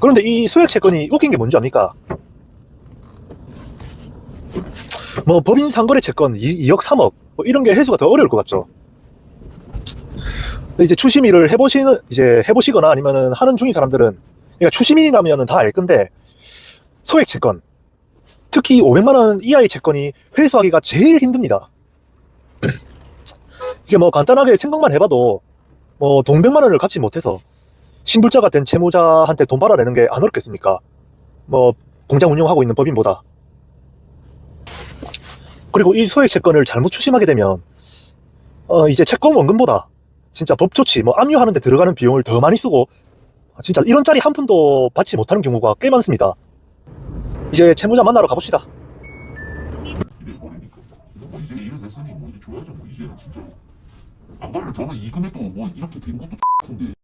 그런데 이 소액 채권이 웃긴 게 뭔지 압니까? 뭐 법인 상거래 채권 2, 억 3억 뭐 이런 게 해수가 더 어려울 것 같죠. 이제 추심일을 해보시는 이제 해보시거나 아니면은 하는 중인 사람들은 그러니까 추심일이라면은 다 알 건데 소액 채권 특히 500만 원 이하의 채권이 회수하기가 제일 힘듭니다. 이게 뭐 간단하게 생각만 해봐도 뭐돈 100만 원을 갚지 못해서 신불자가 된 채무자한테 돈 받아내는 게 안 어렵겠습니까? 뭐 공장 운영하고 있는 법인보다 그리고 이 소액 채권을 잘못 추심하게 되면 어 이제 채권 원금보다 진짜 법 조치 뭐 압류하는 데 들어가는 비용을 더 많이 쓰고 진짜 1원짜리 한 푼도 받지 못하는 경우가 꽤 많습니다. 이제 채무자 만나러 가봅시다. 뭐. 안 그러면 저는 이 금액도 뭐 이렇게 된 것도 X인데